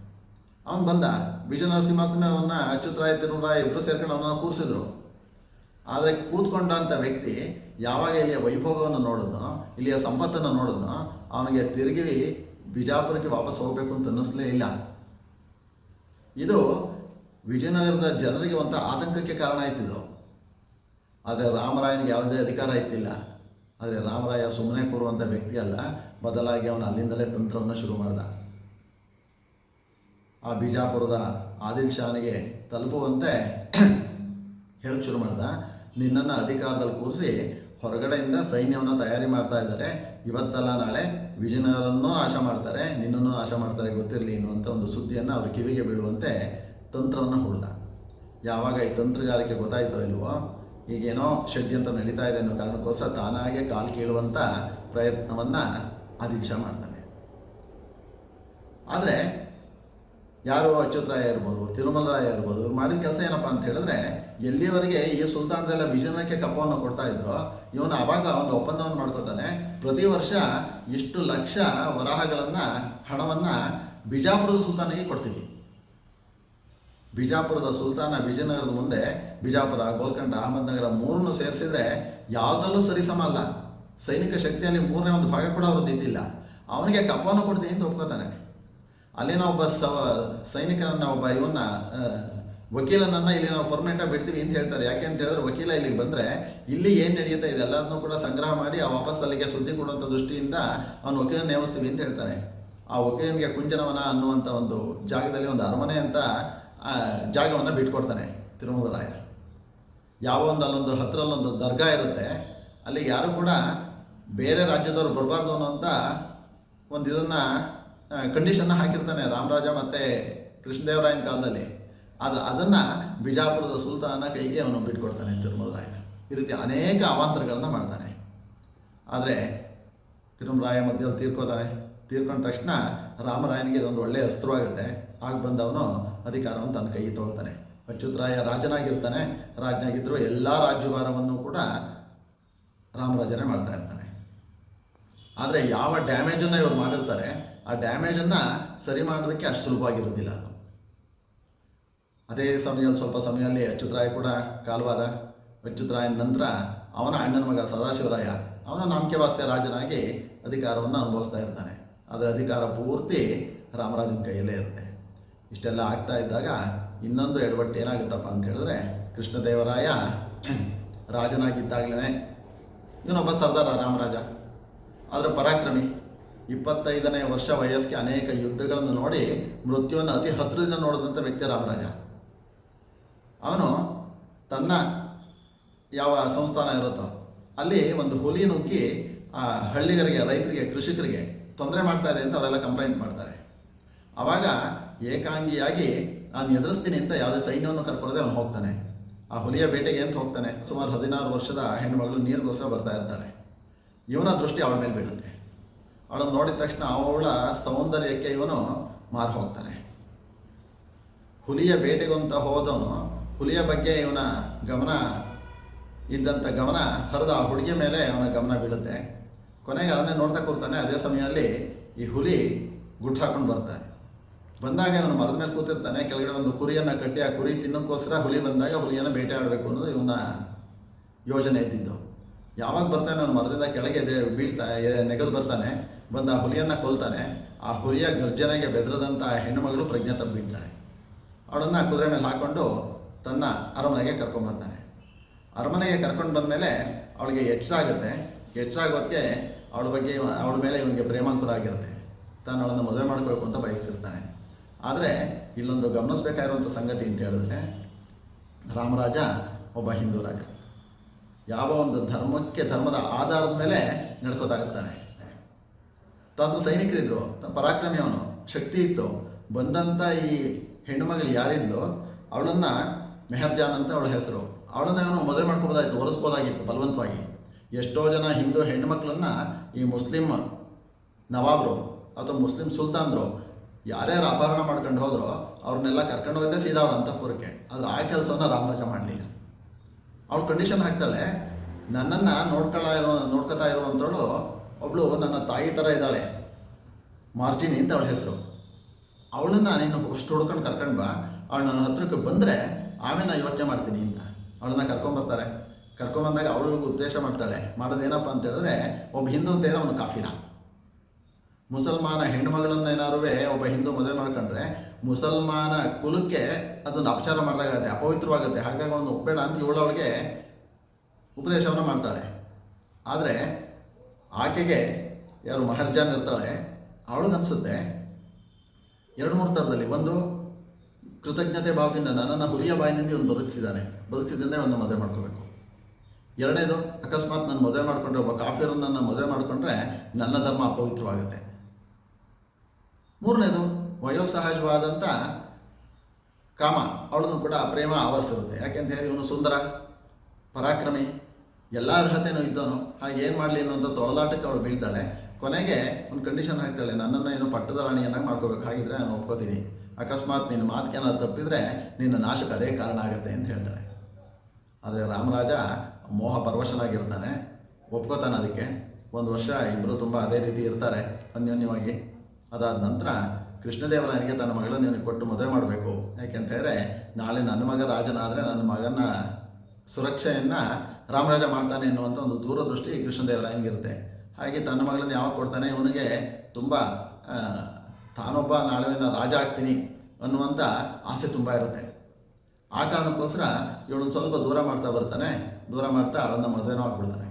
ಅವನು ಬಂದ. ವಿಜಯನಗರ ಸಿಂಹಾಸನವನ್ನ ಅಚ್ಯುತರಾಯ ತಿರುಮರಾಯ ಇಬ್ಬರು ಸೇರ್ಕೊಂಡು ಅವನನ್ನು ಕೂರಿಸಿದ್ರು. ಆದರೆ ಕೂತ್ಕೊಂಡಂಥ ವ್ಯಕ್ತಿ ಯಾವಾಗ ಇಲ್ಲಿಯ ವೈಭೋಗವನ್ನು ನೋಡಿದ್ನೋ, ಇಲ್ಲಿಯ ಸಂಪತ್ತನ್ನು ನೋಡಿದ್ನೋ, ಅವನಿಗೆ ತಿರುಗಿ ಬಿಜಾಪುರಕ್ಕೆ ವಾಪಸ್ ಹೋಗಬೇಕು ಅಂತ ಅನ್ನಿಸ್ಲೇ ಇಲ್ಲ. ಇದು ವಿಜಯನಗರದ ಜನರಿಗೆ ಒಂಥ ಆತಂಕಕ್ಕೆ ಕಾರಣ ಆಯ್ತಿದ್ದು. ಆದರೆ ರಾಮರಾಯನಿಗೆ ಯಾವುದೇ ಅಧಿಕಾರ ಇತ್ತಿಲ್ಲ ಆದರೆ ರಾಮರಾಯ ಸುಮ್ಮನೆ ಕೂರುವಂಥ ವ್ಯಕ್ತಿ ಅಲ್ಲ. ಬದಲಾಗಿ ಅವನು ಅಲ್ಲಿಂದಲೇ ತಂತ್ರವನ್ನು ಶುರು ಮಾಡ್ದ. ಆ ಬಿಜಾಪುರದ ಆದಿಲ್ ಶಾನಿಗೆ ತಲುಪುವಂತೆ ಹೇಳಕ್ಕೆ ಶುರು ಮಾಡ್ದ. ನಿನ್ನನ್ನು ಅಧಿಕಾರದಲ್ಲಿ ಕೂರಿಸಿ ಹೊರಗಡೆಯಿಂದ ಸೈನ್ಯವನ್ನು ತಯಾರಿ ಮಾಡ್ತಾ ಇದ್ದಾರೆ. ಇವತ್ತಲ್ಲ ನಾಳೆ ವಿಜಯನಗರನ್ನೂ ಆಶಾ ಮಾಡ್ತಾರೆ. ನಿನ್ನನ್ನು ಆಶಾ ಮಾಡ್ತಾರೆ ಗೊತ್ತಿರಲಿ ಅನ್ನುವಂಥ ಒಂದು ಸುದ್ದಿಯನ್ನು ಅವರು ಕಿವಿಗೆ ಬೀಳುವಂತೆ ತಂತ್ರವನ್ನು ಹುಡ್ದ. ಯಾವಾಗ ಈ ತಂತ್ರಗಾರಿಕೆ ಗೊತ್ತಾಯ್ತೋ ಇಲ್ವೋ, ಈಗೇನೋ ಷಡ್ಯಂತ್ರ ನಡೀತಾ ಇದೆ ಅನ್ನೋ ಕಾರಣಕ್ಕೋಸ್ಕರ ತಾನಾಗೆ ಕಾಲು ಕೀಳುವಂಥ ಪ್ರಯತ್ನವನ್ನು ಆದಿಲ್ ಶಾ ಮಾಡ್ತಾನೆ. ಆದರೆ ಯಾರು ಅಚ್ಯುತರಾಯ ಇರ್ಬೋದು, ತಿರುಮಲರಾಯ ಇರ್ಬೋದು, ಇವ್ರು ಮಾಡಿದ ಕೆಲಸ ಏನಪ್ಪ ಅಂತ ಹೇಳಿದ್ರೆ, ಎಲ್ಲಿವರೆಗೆ ಈ ಸುಲ್ತಾನ್ರೆಲ್ಲ ವಿಜಯನಕ್ಕೆ ಕಪ್ಪವನ್ನು ಕೊಡ್ತಾ ಇದ್ರು, ಇವನು ಅವಾಗ ಒಂದು ಒಪ್ಪಂದವನ್ನು ಮಾಡ್ಕೋತಾನೆ. ಪ್ರತಿ ವರ್ಷ ಇಷ್ಟು ಲಕ್ಷ ವರಾಹಗಳನ್ನು, ಹಣವನ್ನು ಬಿಜಾಪುರದ ಸುಲ್ತಾನಿಗೆ ಕೊಡ್ತೀವಿ. ಬಿಜಾಪುರದ ಸುಲ್ತಾನ ವಿಜಯನಗರದ ಮುಂದೆ ಬಿಜಾಪುರ, ಗೋಲ್ಕಂಡ, ಅಹಮದ್ನಗರ ಮೂರನ್ನು ಸೇರಿಸಿದ್ರೆ ಯಾವುದರಲ್ಲೂ ಸರಿಸಮ ಅಲ್ಲ. ಸೈನಿಕ ಶಕ್ತಿಯಲ್ಲಿ ಮೂರನೇ ಒಂದು ಭಾಗ ಕೂಡ ಅವ್ರದ್ದು ಇದ್ದಿಲ್ಲ. ಅವನಿಗೆ ಕಪ್ಪವನ್ನು ಕೊಡ್ತೀನಿ ಅಂತ ಒಪ್ಕೋತಾನೆ. ಅಲ್ಲಿನ ಒಬ್ಬ ಸವ ಸೈನಿಕನನ್ನ, ಒಬ್ಬ ಇವನ್ನ ವಕೀಲನನ್ನ ಇಲ್ಲಿ ನಾವು ಪರ್ಮನೆಂಟಾಗಿ ಬಿಡ್ತೀವಿ ಅಂತ ಹೇಳ್ತಾರೆ. ಯಾಕೆ ಅಂತ ಹೇಳಿದ್ರೆ ವಕೀಲ ಇಲ್ಲಿಗೆ ಬಂದರೆ ಇಲ್ಲಿ ಏನು ನಡೆಯುತ್ತೆ ಇದೆಲ್ಲದನ್ನು ಕೂಡ ಸಂಗ್ರಹ ಮಾಡಿ ಆ ವಾಪಸ್ ಅಲ್ಲಿಗೆ ಸುದ್ದಿ ಕೊಡುವಂಥ ದೃಷ್ಟಿಯಿಂದ ಅವನು ವಕೀಲ ನೇಮಿಸ್ತೀವಿ ಅಂತ ಹೇಳ್ತಾನೆ ಆ ವಕೀಲನಿಗೆ ಕುಂಜನವನ ಅನ್ನುವಂಥ ಒಂದು ಜಾಗದಲ್ಲಿ ಒಂದು ಅರಮನೆ ಅಂತ ಜಾಗವನ್ನು ಬಿಟ್ಕೊಡ್ತಾನೆ ತಿರುಮಲರಾಯ ಯಾವ ಒಂದು ಅಲ್ಲೊಂದು ಹತ್ರಲ್ಲೊಂದು ದರ್ಗಾ ಇರುತ್ತೆ, ಅಲ್ಲಿ ಯಾರು ಕೂಡ ಬೇರೆ ರಾಜ್ಯದವರು ಬರಬಾರ್ದು ಅನ್ನೋಂಥ ಒಂದು ಇದನ್ನು ಕಂಡೀಷನ್ನ ಹಾಕಿರ್ತಾನೆ ರಾಮರಾಜ ಮತ್ತು ಕೃಷ್ಣದೇವರಾಯನ ಕಾಲದಲ್ಲಿ. ಆದ್ರೆ ಅದನ್ನು ಬಿಜಾಪುರದ ಸುಲ್ತಾನ ಕೈಗೆ ಅವನು ಬಿಟ್ಕೊಡ್ತಾನೆ ತಿರುಮಲರಾಯ ಈ ರೀತಿ ಅನೇಕ ಅವಾಂತರಗಳನ್ನ ಮಾಡ್ತಾನೆ. ಆದರೆ ತಿರುಮರಾಯ ಮಧ್ಯದಲ್ಲಿ ತೀರ್ಕೋತಾರೆ. ತೀರ್ಕೊಂಡ ತಕ್ಷಣ ರಾಮರಾಯನಿಗೆ ಇದೊಂದು ಒಳ್ಳೆಯ ಅಸ್ತ್ರವಾಗುತ್ತೆ. ಆಗ ಬಂದವನು ಅಧಿಕಾರವನ್ನು ತನ್ನ ಕೈಗೆ ತೊಗೊಳ್ತಾನೆ. ಅಚ್ಯುತರಾಯ ರಾಜನಾಗಿರ್ತಾನೆ. ರಾಜನಾಗಿದ್ದರೂ ಎಲ್ಲ ರಾಜ್ಯಭಾರವನ್ನು ಕೂಡ ರಾಮರಾಜನೇ ಮಾಡ್ತಾ ಇರ್ತಾನೆ. ಆದರೆ ಯಾವ ಡ್ಯಾಮೇಜನ್ನು ಇವರು ಮಾಡಿರ್ತಾರೆ? ಆ ಡ್ಯಾಮೇಜನ್ನು ಸರಿ ಮಾಡೋದಕ್ಕೆ ಅಷ್ಟು ಸುಲಭವಾಗಿರೋದಿಲ್ಲ ಅದು ಸಮಯದಲ್ಲಿ ಸ್ವಲ್ಪ ಸಮಯದಲ್ಲಿ ಅಚ್ಯುತರಾಯ ಕೂಡ ಕಾಲವಾದ ಅಚ್ಯುತರಾಯನ ನಂತರ ಅವನ ಅಣ್ಣನ ಮಗ ಸದಾಶಿವರಾಯ ಅವನ ನಂಬಿಕೆ ವಾಸ್ತೆ ರಾಜನಾಗಿ ಅಧಿಕಾರವನ್ನು ಅನುಭವಿಸ್ತಾ ಇರ್ತಾನೆ. ಅದರ ಅಧಿಕಾರ ಪೂರ್ತಿ ರಾಮರಾಜನ ಕೈಯಲ್ಲೇ ಇರುತ್ತೆ. ಇಷ್ಟೆಲ್ಲ ಆಗ್ತಾ ಇದ್ದಾಗ ಇನ್ನೊಂದು ಎಡವಟ್ಟು ಏನಾಗುತ್ತಪ್ಪ ಅಂತ ಹೇಳಿದ್ರೆ ಕೃಷ್ಣದೇವರಾಯ ರಾಜನಾಗಿದ್ದಾಗಲೇ ಇವನೊಬ್ಬ ಸರ್ದಾರ ರಾಮರಾಜ. ಆದರೆ ಪರಾಕ್ರಮಿ. ಇಪ್ಪತ್ತೈದನೇ ವರ್ಷ ವಯಸ್ಸಿಗೆ ಅನೇಕ ಯುದ್ಧಗಳನ್ನು ನೋಡಿ ಮೃತ್ಯುವನ್ನು ಅತಿ ಹತ್ತಿರದಿಂದ ನೋಡಿದಂಥ ವ್ಯಕ್ತಿ ರಾಮರಾಜ. ಅವನು ತನ್ನ ಯಾವ ಸಂಸ್ಥಾನ ಇರುತ್ತೋ ಅಲ್ಲಿ ಒಂದು ಹುಲಿ ನುಗ್ಗಿ ಆ ಹಳ್ಳಿಗರಿಗೆ, ರೈತರಿಗೆ, ಕೃಷಿಕರಿಗೆ ತೊಂದರೆ ಮಾಡ್ತಾ ಇದೆ ಅಂತ ಅವರೆಲ್ಲ ಕಂಪ್ಲೇಂಟ್ ಮಾಡ್ತಾರೆ. ಆವಾಗ ಏಕಾಂಗಿಯಾಗಿ ನಾನು ಎದುರಿಸ್ತೀನಿ ಅಂತ ಯಾವುದೇ ಸೈನ್ಯವನ್ನು ಕರ್ಕೊಳ್ಳದೆ ಅವನು ಹೋಗ್ತಾನೆ. ಆ ಹುಲಿಯ ಬೇಟೆಗೆ ಅಂತ ಹೋಗ್ತಾನೆ. ಸುಮಾರು ಹದಿನಾರು ವರ್ಷದ ಹೆಣ್ಣುಮಗಳು ನೀರಿಗೋಸ್ಕರ ಬರ್ತಾ ಇರ್ತಾಳೆ. ಇವನ ದೃಷ್ಟಿ ಅವಳ ಮೇಲೆ ಬೀಳುತ್ತೆ. ಅವಳನ್ನು ನೋಡಿದ ತಕ್ಷಣ ಅವಳ ಸೌಂದರ್ಯಕ್ಕೆ ಇವನು ಮಾರು ಹೋಗ್ತಾನೆ. ಹುಲಿಯ ಬೇಟೆಗಂತ ಹೋದವನು ಹುಲಿಯ ಬಗ್ಗೆ ಇವನ ಗಮನ ಇದ್ದಂಥ ಗಮನ ಹರಿದು ಆ ಹುಡುಗಿಯ ಮೇಲೆ ಅವನ ಗಮನ ಬೀಳುತ್ತೆ. ಕೊನೆಗೆ ಅವನ್ನೇ ನೋಡ್ತಾ ಕೂರ್ತಾನೆ. ಅದೇ ಸಮಯದಲ್ಲಿ ಈ ಹುಲಿ ಗುಟ್ಟು ಹಾಕೊಂಡು ಬರ್ತಾನೆ ಬಂದಾಗ ಅವನು ಮರದ ಮೇಲೆ ಕೂತಿರ್ತಾನೆ. ಕೆಳಗಡೆ ಒಂದು ಕುರಿಯನ್ನು ಕಟ್ಟಿ ಆ ಕುರಿ ತಿನ್ನೋಕ್ಕೋಸ್ಕರ ಹುಲಿ ಬಂದಾಗ ಹುಲಿಯನ್ನು ಬೇಟೆ ಆಡಬೇಕು ಅನ್ನೋದು ಇವನ ಯೋಜನೆ ಇದ್ದಿದ್ದು. ಯಾವಾಗ ಬರ್ತಾನೆ ಅವನು ಮರದಿಂದ ಕೆಳಗೆ ಬೀಳ್ತಾ ನೆಗಲು ಬರ್ತಾನೆ. ಬಂದು ಆ ಹುಲಿಯನ್ನು ಕೊಲ್ತಾನೆ, ಆ ಹುಲಿಯ ಗರ್ಜನೆಗೆ ಬೆದರದಂಥ ಹೆಣ್ಣುಮಗಳು ಪ್ರಜ್ಞೆ ತಪ್ಪು ಬೀಳ್ತಾಳೆ ಅವಳನ್ನು ಕುದುರೆ ಮೇಲೆ ಹಾಕ್ಕೊಂಡು ತನ್ನ ಅರಮನೆಗೆ ಕರ್ಕೊಂಡ್ಬರ್ತಾನೆ ಅರಮನೆಗೆ ಕರ್ಕೊಂಡು ಬಂದಮೇಲೆ ಅವಳಿಗೆ ಹೆಚ್ಚಾಗುತ್ತೆ. ಹೆಚ್ಚಾಗೋಕ್ಕೆ ಅವಳ ಬಗ್ಗೆ ಅವಳ ಮೇಲೆ ಇವನಿಗೆ ಪ್ರೇಮಾಂಕುರ ಆಗಿರುತ್ತೆ. ತಾನು ಅವಳನ್ನು ಮದುವೆ ಮಾಡ್ಕೋಬೇಕು ಅಂತ ಬಯಸ್ತಿರ್ತಾನೆ. ಆದರೆ ಇಲ್ಲೊಂದು ಗಮನಿಸಬೇಕಾಗಿರುವಂಥ ಸಂಗತಿ ಅಂತ ಹೇಳಿದ್ರೆ, ರಾಮರಾಜ ಒಬ್ಬ ಹಿಂದೂ ರಾಜ. ಯಾವ ಒಂದು ಧರ್ಮಕ್ಕೆ, ಧರ್ಮದ ಆಧಾರದ ಮೇಲೆ ನಡ್ಕೋತಾ ಇರ್ತಾನೆ. ತಾನು ತಮ್ಮ ಪರಾಕ್ರಮಿ ಅವನು, ಶಕ್ತಿ ಇತ್ತು. ಬಂದಂಥ ಈ ಹೆಣ್ಣುಮಗಳು ಯಾರಿದ್ಲು? ಅವಳನ್ನು ಮೆಹರ್ಜಾನ್ ಅಂತ ಅವಳ ಹೆಸರು. ಅವಳನ್ನ ಅವನು ಮದುವೆ ಮಾಡ್ಕೊಬೋದಾಗಿತ್ತು ಹೊಲಿಸ್ಬೋದಾಗಿತ್ತು ಬಲವಂತವಾಗಿ. ಎಷ್ಟೋ ಜನ ಹಿಂದೂ ಹೆಣ್ಣುಮಕ್ಕಳನ್ನು ಈ ಮುಸ್ಲಿಂ ನವಾಬ್ರು ಅಥವಾ ಮುಸ್ಲಿಂ ಸುಲ್ತಾನ್ರು ಯಾರ್ಯಾರು ಅಪಹರಣ ಮಾಡ್ಕೊಂಡು ಹೋದ್ರೋ ಅವ್ರನ್ನೆಲ್ಲ ಕರ್ಕೊಂಡು ಹೋಗಿದ್ದೆ ಸೀದಾ ಅವ್ರ ಅಂತಃಪುರಕ್ಕೆ. ಆದ್ರೆ ಆ ಕೆಲಸವನ್ನ ರಾಮರಾಜ ಮಾಡಲಿಲ್ಲ. ಅವಳು ಕಂಡೀಷನ್ ಹಾಕ್ತಾಳೆ ನನ್ನನ್ನು ನೋಡ್ಕೊಳ್ಳ ಇರೋ ನೋಡ್ಕೊತಾ ಇರುವಂಥವಳು ಒಬ್ಳು ನನ್ನ ತಾಯಿ ಥರ ಇದ್ದಾಳೆ. ಮಾರ್ಜಿನಿ ಅಂತ ಅವಳ ಹೆಸರು? ಅವಳನ್ನ ನೀನು ಅಷ್ಟು ಹುಡ್ಕೊಂಡು ಕರ್ಕೊಂಡು ಬಾ. ಅವಳು ನನ್ನ ಹತ್ರಕ್ಕೆ ಬಂದರೆ ಆಮೇಲೆ ನಾನು ಯೋಚನೆ ಮಾಡ್ತೀನಿ ಅಂತ. ಅವಳನ್ನ ಕರ್ಕೊಂಬರ್ತಾರೆ. ಕರ್ಕೊಂಬಂದಾಗ ಅವಳಿಗೆ ಉದ್ದೇಶ ಮಾಡ್ತಾಳೆ. ಮಾಡೋದೇನಪ್ಪ ಅಂತ ಹೇಳಿದ್ರೆ, ಒಬ್ಬ ಹಿಂದೂ ಅಂತ ಏನೋ ಅವನು ಕಾಫಿನ. ಮುಸಲ್ಮಾನ ಹೆಣ್ಣುಮಗಳನ್ನ ಏನಾರು ಒಬ್ಬ ಹಿಂದೂ ಮದುವೆ ಮಾಡ್ಕೊಂಡ್ರೆ, ಮುಸಲ್ಮಾನ ಕುಲಕ್ಕೆ ಅದೊಂದು ಅಪಚಾರ ಮಾಡಿದಾಗತ್ತೆ, ಅಪವಿತ್ರವಾಗುತ್ತೆ. ಹಾಗಾಗಿ ಅವನು ಒಪ್ಪೇಡ ಅಂತ ಇವಳು ಅವಳಿಗೆ ಉಪದೇಶವನ್ನು ಮಾಡ್ತಾಳೆ. ಆದರೆ ಆಕೆಗೆ ಯಾರು ಮಹರ್ಜಾನ್ ಇರ್ತಾಳೆ ಅವಳಿಗನ್ಸುತ್ತೆ ಎರಡು ಮೂರು ಥರದಲ್ಲಿ. ಒಂದು ಕೃತಜ್ಞತೆ ಭಾವದಿಂದ ನನ್ನನ್ನು ಹುಲಿಯ ಬಾಯಿನಿಂದ ಒಂದು ಬದುಕಿಸಿದ್ದಾನೆ. ಬದುಕಿಸಿದ್ರಿಂದ ಒಂದು ಮದುವೆ ಮಾಡ್ಕೋಬೇಕು. ಎರಡನೇದು, ಅಕಸ್ಮಾತ್ ನಾನು ಮದುವೆ ಮಾಡಿಕೊಂಡ್ರೆ, ಒಬ್ಬ ಕಾಫಿರನ್ನ ಮದುವೆ ಮಾಡಿಕೊಂಡ್ರೆ ನನ್ನ ಧರ್ಮ ಅಪವಿತ್ರವಾಗುತ್ತೆ. ಮೂರನೇದು ವಯೋಸಹಜವಾದಂಥ ಕಾಮ. ಅವಳನ್ನು ಕೂಡ ಪ್ರೇಮ ಆವರಿಸಿರುತ್ತೆ. ಯಾಕೆಂತ ಹೇಳಿ, ಇವನು ಸುಂದರ, ಪರಾಕ್ರಮಿ ಎಲ್ಲ ಅರ್ಹತೆನೂ ಇದ್ದವನು, ಹಾಗೆ ಏನು ಮಾಡಲಿ ಅನ್ನೋಂಥ ತೊಳಲಾಟಕ್ಕೆ ಅವಳು ಬೀಳ್ತಾಳೆ. ಕೊನೆಗೆ ಒಂದು ಕಂಡೀಷನ್ ಹಾಕ್ತಾಳೆ, ನನ್ನನ್ನು ಏನು ಪಟ್ಟದ ರಾಣಿಯನ್ನಾಗಿ ಮಾಡ್ಕೋಬೇಕು, ಹಾಗಿದ್ರೆ ನಾನು ಒಪ್ಕೋತೀನಿ. ಅಕಸ್ಮಾತ್ ನಿನ್ನ ಮಾತಿಗೇನಾದ್ರು ತಪ್ಪಿದ್ರೆ ನಿನ್ನ ನಾಶಕ್ಕೆ ಅದೇ ಕಾರಣ ಆಗುತ್ತೆ ಅಂತ ಹೇಳ್ತಾಳೆ. ಆದರೆ ರಾಮರಾಜ ಮೋಹ ಪರವಶನಾಗಿರ್ತಾನೆ. ಒಪ್ಕೋತಾನೆ ಅದಕ್ಕೆ. ಒಂದು ವರ್ಷ ಇಬ್ಬರು ತುಂಬ ಅದೇ ರೀತಿ ಇರ್ತಾರೆ ಅನ್ಯೋನ್ಯವಾಗಿ. ಅದಾದ ನಂತರ ಕೃಷ್ಣದೇವರಾಯನಿಗೆ ತನ್ನ ಮಗಳನ್ನು ಇವನಿಗೆ ಕೊಟ್ಟು ಮದುವೆ ಮಾಡಬೇಕು. ಯಾಕೆಂತ ಹೇಳಿದ್ರೆ, ನಾಳೆ ನನ್ನ ಮಗ ರಾಜನಾದರೆ ನನ್ನ ಮಗನ ಸುರಕ್ಷೆಯನ್ನು ರಾಮರಾಜ ಮಾಡ್ತಾನೆ ಎನ್ನುವಂಥ ಒಂದು ದೂರದೃಷ್ಟಿ ಕೃಷ್ಣದೇವರಾಯನಿಗಿರುತ್ತೆ ಹಾಗೆ ತನ್ನ ಮಗಳನ್ನು ಯಾವಾಗ ಕೊಡ್ತಾನೆ? ಇವನಿಗೆ ತುಂಬ ತಾನೊಬ್ಬ ನಾಳೆ ರಾಜ ಆಗ್ತೀನಿ ಅನ್ನುವಂಥ ಆಸೆ ತುಂಬ ಇರುತ್ತೆ. ಆ ಕಾರಣಕ್ಕೋಸ್ಕರ ಇವಳನ್ನು ಸ್ವಲ್ಪ ದೂರ ಮಾಡ್ತಾ ಬರ್ತಾನೆ. ದೂರ ಮಾಡ್ತಾ ಅವಳನ್ನು ಮದುವೆನೂ ಆಗ್ಬಿಡ್ತಾನೆ.